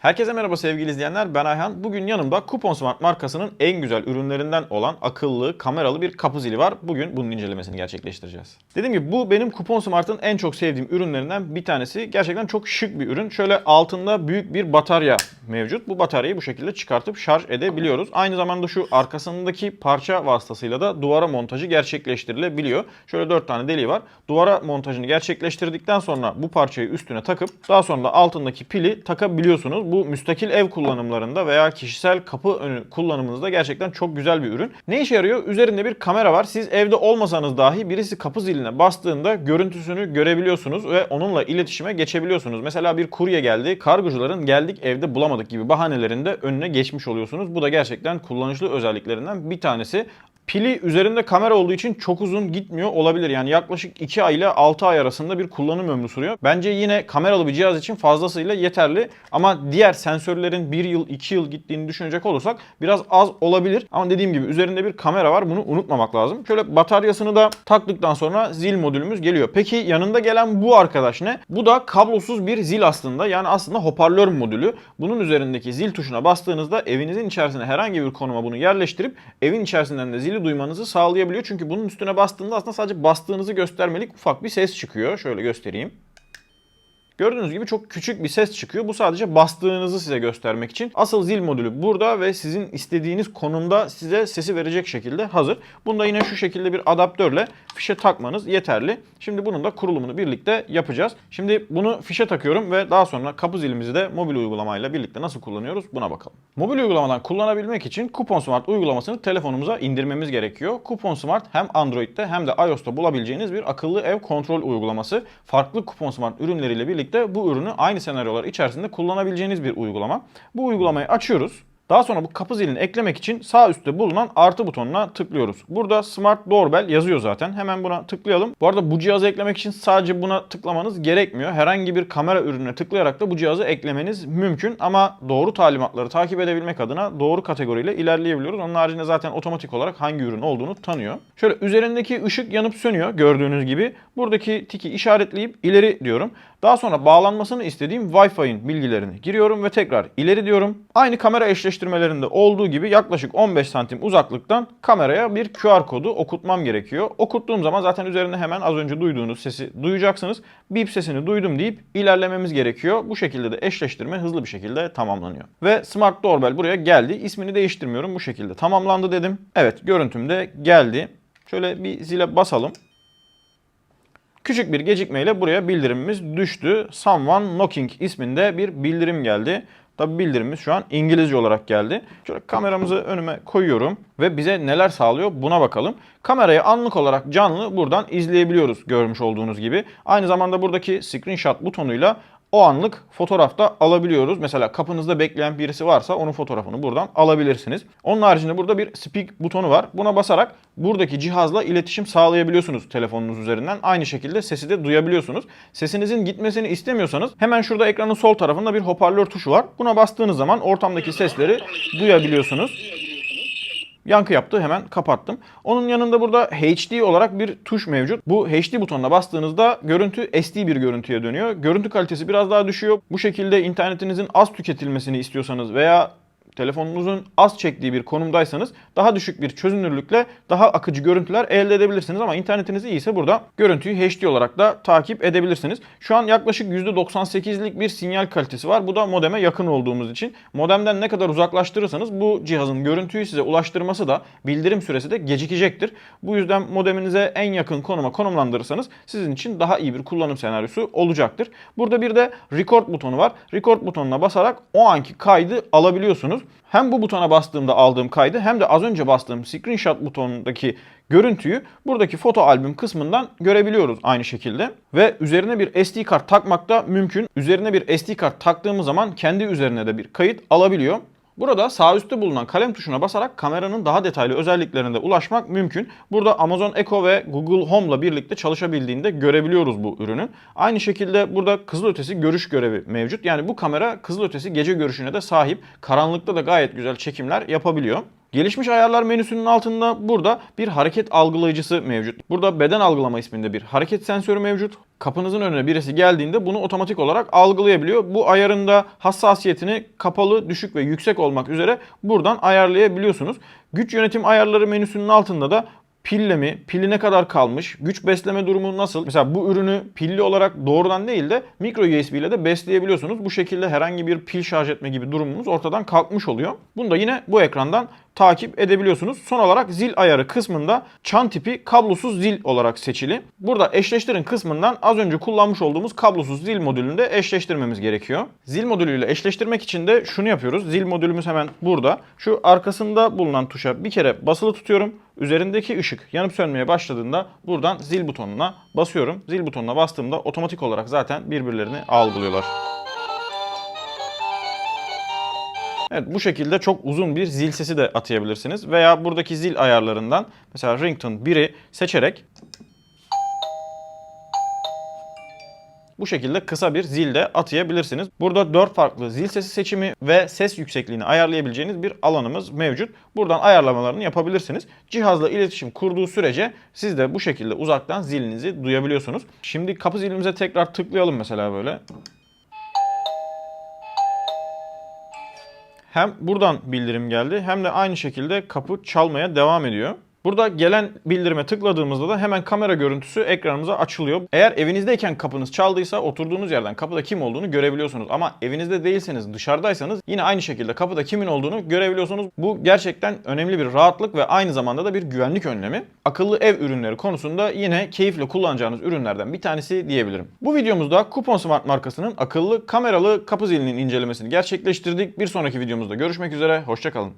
Herkese merhaba sevgili izleyenler ben Ayhan. Bugün yanımda Coupon Smart markasının en güzel ürünlerinden olan akıllı, kameralı bir kapı zili var. Bugün bunun incelemesini gerçekleştireceğiz. Dediğim gibi bu benim Coupon Smart'ın en çok sevdiğim ürünlerinden bir tanesi. Gerçekten çok şık bir ürün. Şöyle altında büyük bir batarya mevcut. Bu bataryayı bu şekilde çıkartıp şarj edebiliyoruz. Aynı zamanda şu arkasındaki parça vasıtasıyla da duvara montajı gerçekleştirilebiliyor. Şöyle 4 tane deliği var. Duvara montajını gerçekleştirdikten sonra bu parçayı üstüne takıp daha sonra da altındaki pili takabiliyorsunuz. Bu müstakil ev kullanımlarında veya kişisel kapı önü kullanımınızda gerçekten çok güzel bir ürün. Ne işe yarıyor? Üzerinde bir kamera var. Siz evde olmasanız dahi birisi kapı ziline bastığında görüntüsünü görebiliyorsunuz ve onunla iletişime geçebiliyorsunuz. Mesela bir kurye geldi. Kargocuların geldik evde bulamadık gibi bahanelerinde önüne geçmiş oluyorsunuz. Bu da gerçekten kullanışlı özelliklerinden bir tanesi. Pili üzerinde kamera olduğu için çok uzun gitmiyor olabilir. Yani yaklaşık 2 ay ile 6 ay arasında bir kullanım ömrü sürüyor. Bence yine kameralı bir cihaz için fazlasıyla yeterli. Ama diğer sensörlerin 1 yıl 2 yıl gittiğini düşünecek olursak biraz az olabilir. Ama dediğim gibi üzerinde bir kamera var. Bunu unutmamak lazım. Şöyle bataryasını da taktıktan sonra zil modülümüz geliyor. Peki yanında gelen bu arkadaş ne? Bu da kablosuz bir zil aslında. Yani aslında hoparlör modülü. Bunun üzerindeki zil tuşuna bastığınızda evinizin içerisine herhangi bir konuma bunu yerleştirip evin içerisinden de zili duymanızı sağlayabiliyor. Çünkü bunun üstüne bastığında aslında sadece bastığınızı göstermelik ufak bir ses çıkıyor. Şöyle göstereyim. Gördüğünüz gibi çok küçük bir ses çıkıyor. Bu sadece bastığınızı size göstermek için. Asıl zil modülü burada ve sizin istediğiniz konumda size sesi verecek şekilde hazır. Bunda yine şu şekilde bir adaptörle fişe takmanız yeterli. Şimdi bunun da kurulumunu birlikte yapacağız. Şimdi bunu fişe takıyorum ve daha sonra kapı zilimizi de mobil uygulamayla birlikte nasıl kullanıyoruz buna bakalım. Mobil uygulamadan kullanabilmek için Coupon Smart uygulamasını telefonumuza indirmemiz gerekiyor. Coupon Smart hem Android'de hem de iOS'ta bulabileceğiniz bir akıllı ev kontrol uygulaması. Farklı Coupon Smart ürünleriyle birlikte bu ürünü aynı senaryolar içerisinde kullanabileceğiniz bir uygulama. Bu uygulamayı açıyoruz. Daha sonra bu kapı zilini eklemek için sağ üstte bulunan artı butonuna tıklıyoruz. Burada Smart Doorbell yazıyor zaten. Hemen buna tıklayalım. Bu arada bu cihazı eklemek için sadece buna tıklamanız gerekmiyor. Herhangi bir kamera ürününe tıklayarak da bu cihazı eklemeniz mümkün. Ama doğru talimatları takip edebilmek adına doğru kategoriyle ilerleyebiliyoruz. Onun haricinde zaten otomatik olarak hangi ürün olduğunu tanıyor. Şöyle üzerindeki ışık yanıp sönüyor gördüğünüz gibi. Buradaki tiki işaretleyip ileri diyorum. Daha sonra bağlanmasını istediğim Wi-Fi'nin bilgilerini giriyorum ve tekrar ileri diyorum. Aynı kamera eşleştirmelerinde olduğu gibi yaklaşık 15 santim uzaklıktan kameraya bir QR kodu okutmam gerekiyor. Okuttuğum zaman zaten üzerinde hemen az önce duyduğunuz sesi duyacaksınız. Bip sesini duydum deyip ilerlememiz gerekiyor. Bu şekilde de eşleştirme hızlı bir şekilde tamamlanıyor. Ve Smart Doorbell buraya geldi. İsmini değiştirmiyorum. Bu şekilde tamamlandı dedim. Evet görüntüm de geldi. Şöyle bir zile basalım. Küçük bir gecikmeyle buraya bildirimimiz düştü. Someone Knocking isminde bir bildirim geldi. Tabi bildirimimiz şu an İngilizce olarak geldi. Şöyle kameramızı önüme koyuyorum ve bize neler sağlıyor buna bakalım. Kamerayı anlık olarak canlı buradan izleyebiliyoruz görmüş olduğunuz gibi. Aynı zamanda buradaki screenshot butonuyla o anlık fotoğrafta alabiliyoruz. Mesela kapınızda bekleyen birisi varsa onun fotoğrafını buradan alabilirsiniz. Onun haricinde burada bir speak butonu var. Buna basarak buradaki cihazla iletişim sağlayabiliyorsunuz telefonunuz üzerinden. Aynı şekilde sesi de duyabiliyorsunuz. Sesinizin gitmesini istemiyorsanız hemen şurada ekranın sol tarafında bir hoparlör tuşu var. Buna bastığınız zaman ortamdaki sesleri duyabiliyorsunuz. Yankı yaptı hemen kapattım. Onun yanında burada HD olarak bir tuş mevcut. Bu HD butonuna bastığınızda görüntü SD bir görüntüye dönüyor. Görüntü kalitesi biraz daha düşüyor. Bu şekilde internetinizin az tüketilmesini istiyorsanız veya telefonunuzun az çektiği bir konumdaysanız daha düşük bir çözünürlükle daha akıcı görüntüler elde edebilirsiniz ama internetiniz iyiyse burada görüntüyü HD olarak da takip edebilirsiniz. Şu an yaklaşık %98'lik bir sinyal kalitesi var. Bu da modeme yakın olduğumuz için. Modemden ne kadar uzaklaştırırsanız bu cihazın görüntüyü size ulaştırması da bildirim süresi de gecikecektir. Bu yüzden modeminize en yakın konuma konumlandırırsanız sizin için daha iyi bir kullanım senaryosu olacaktır. Burada bir de record butonu var. Record butonuna basarak o anki kaydı alabiliyorsunuz. Hem bu butona bastığımda aldığım kaydı hem de az önce bastığım screenshot butonundaki görüntüyü buradaki foto albüm kısmından görebiliyoruz aynı şekilde. Ve üzerine bir SD kart takmak da mümkün. Üzerine bir SD kart taktığımız zaman kendi üzerine de bir kayıt alabiliyor. Burada sağ üstte bulunan kalem tuşuna basarak kameranın daha detaylı özelliklerine ulaşmak mümkün. Burada Amazon Echo ve Google Home ile birlikte çalışabildiğini de görebiliyoruz bu ürünün. Aynı şekilde burada kızılötesi görüş görevi mevcut. Yani bu kamera kızılötesi gece görüşüne de sahip. Karanlıkta da gayet güzel çekimler yapabiliyor. Gelişmiş ayarlar menüsünün altında burada bir hareket algılayıcısı mevcut. Burada beden algılama isminde bir hareket sensörü mevcut. Kapınızın önüne birisi geldiğinde bunu otomatik olarak algılayabiliyor. Bu ayarında hassasiyetini kapalı, düşük ve yüksek olmak üzere buradan ayarlayabiliyorsunuz. Güç yönetim ayarları menüsünün altında da pille mi, pili ne kadar kalmış, güç besleme durumu nasıl? Mesela bu ürünü pilli olarak doğrudan değil de micro USB ile de besleyebiliyorsunuz. Bu şekilde herhangi bir pil şarj etme gibi durumunuz ortadan kalkmış oluyor. Bunu da yine bu ekrandan takip edebiliyorsunuz. Son olarak zil ayarı kısmında çan tipi kablosuz zil olarak seçili. Burada eşleştirin kısmından az önce kullanmış olduğumuz kablosuz zil modülünü de eşleştirmemiz gerekiyor. Zil modülüyle eşleştirmek için de şunu yapıyoruz. Zil modülümüz hemen burada. Şu arkasında bulunan tuşa bir kere basılı tutuyorum. Üzerindeki ışık yanıp sönmeye başladığında buradan zil butonuna basıyorum. Zil butonuna bastığımda otomatik olarak zaten birbirlerini algılıyorlar. Evet bu şekilde çok uzun bir zil sesi de atayabilirsiniz. Veya buradaki zil ayarlarından mesela ringtone 1'i seçerek bu şekilde kısa bir zil de atayabilirsiniz. Burada 4 farklı zil sesi seçimi ve ses yüksekliğini ayarlayabileceğiniz bir alanımız mevcut. Buradan ayarlamalarını yapabilirsiniz. Cihazla iletişim kurduğu sürece siz de bu şekilde uzaktan zilinizi duyabiliyorsunuz. Şimdi kapı zilimize tekrar tıklayalım mesela böyle. Hem buradan bildirim geldi hem de aynı şekilde kapı çalmaya devam ediyor. Burada gelen bildirime tıkladığımızda da hemen kamera görüntüsü ekranımıza açılıyor. Eğer evinizdeyken kapınız çaldıysa oturduğunuz yerden kapıda kim olduğunu görebiliyorsunuz. Ama evinizde değilseniz dışarıdaysanız yine aynı şekilde kapıda kimin olduğunu görebiliyorsunuz. Bu gerçekten önemli bir rahatlık ve aynı zamanda da bir güvenlik önlemi. Akıllı ev ürünleri konusunda yine keyifle kullanacağınız ürünlerden bir tanesi diyebilirim. Bu videomuzda Coupon Smart markasının akıllı kameralı kapı zilinin incelemesini gerçekleştirdik. Bir sonraki videomuzda görüşmek üzere. Hoşçakalın.